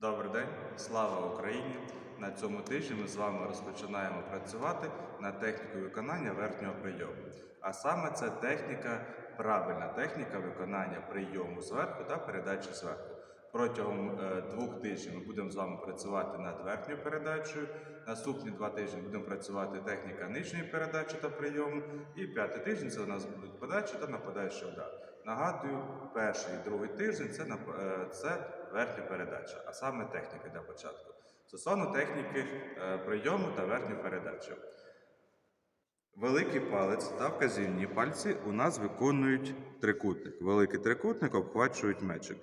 Добрий день, слава Україні! На цьому тижні ми з вами розпочинаємо працювати над технікою виконання верхнього прийому. А саме це техніка, правильна техніка виконання прийому зверху та передачі зверху. Протягом е, двох тижнів ми будемо з вами працювати над верхньою передачею. Наступні два тижні будемо працювати техніка нижньої передачі та прийому. І п'ятий тиждень це у нас будуть подачі та нападаючий удар. Нагадую, перший і другий тиждень це, е, це верхня передача, а саме техніка для початку. Стосовно техніки е, прийому та верхньої передачі. Великий палець та вказівні пальці у нас виконують трикутник. Великий трикутник обхвачують мечик.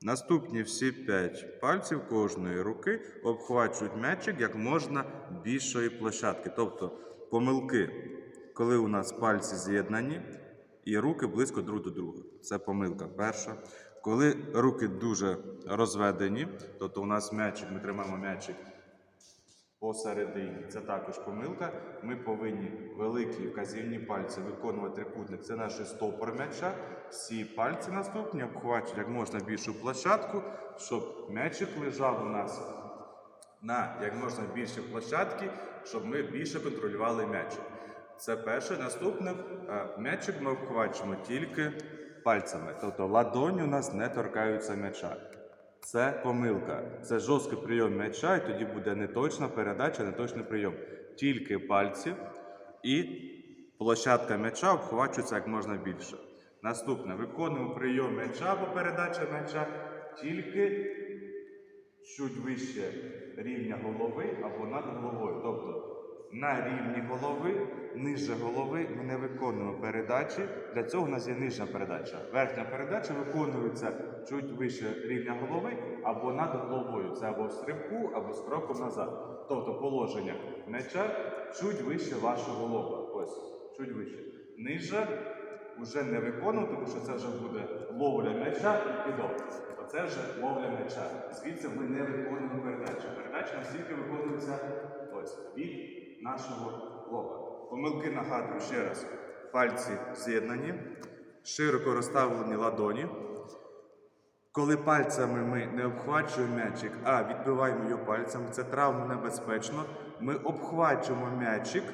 Наступні всі п'ять пальців кожної руки обхвачують м'ячик як можна більшої площадки. Тобто помилки, коли у нас пальці з'єднані і руки близько друг до друга. Це помилка перша. Коли руки дуже розведені, тобто у нас м'ячик, ми тримаємо м'ячик посередині. Це також помилка. Ми повинні великі вказівні пальці виконувати трикутник. Це наш стопор м'яча. Всі пальці наступні обхвачують як можна більшу площадку, щоб м'ячик лежав у нас на як можна більшій площадці, щоб ми більше контролювали м'ячик. Це перше. Наступне е, м'ячик ми обхвачуємо тільки пальцями. Тобто ладоні у нас не торкаються м'яча. Це помилка. Це жорсткий прийом м'яча, і тоді буде неточна передача, неточний прийом. Тільки пальці і площадка м'яча обхвачується як можна більше. Наступне виконуємо прийом м'яча або передача м'яча тільки чуть вище рівня голови або над головою. Тобто на рівні голови, ниже голови ми не виконуємо передачі. Для цього у нас є нижня передача. Верхня передача виконується чуть вище рівня голови або над головою. Це або стрибку, або кроком назад. Тобто положення м'яча чуть вище вашого лоба. Ось, чуть вище. Ниже вже не виконуємо, тому що це вже буде ловля м'яча і кидок. Оце вже ловля м'яча. Звідси ми не виконуємо передачу. Передача настільки виконується ось від нашого лоба. Помилки нагадую ще раз. Пальці з'єднані, широко розставлені ладоні. Коли пальцями ми не обхвачуємо м'ячик, а відбиваємо його пальцями, це травму небезпечно. Ми обхвачуємо м'ячик.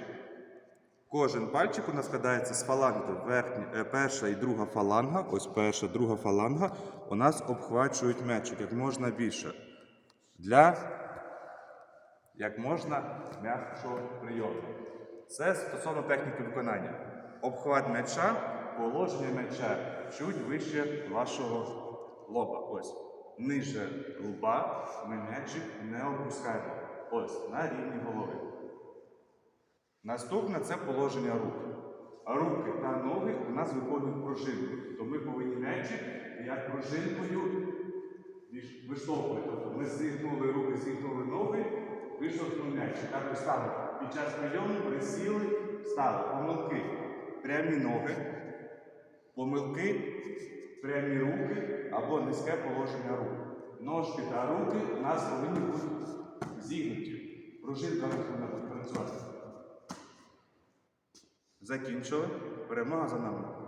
Кожен пальчик у нас складається з фаланги. Верхня, е, перша і друга фаланга, ось перша, друга фаланга, у нас обхвачують м'ячик як можна більше. Для як можна м'якшого прийому. Це стосовно техніки виконання. Обхват м'яча, положення м'яча чуть вище вашого лоба. Ось. Ниже лба ми м'ячик не опускаємо. Ось, на рівні голови. Наступне це положення рук. Руки та ноги у нас виконують пружинку. То ми повинні м'ячик як пружинкою виштовхувати. Тобто ми зігнули руки, зігнули ноги, виштовхнули м'ячик. Так і стали. Під час прийому присіли, стали. Помилки. Прямі ноги, помилки, прямі руки або низьке положення рук. Ножки та руки у нас повинні бути зігнуті. Пружинка повинна бути працювати. Закінчили. Перемога за нами.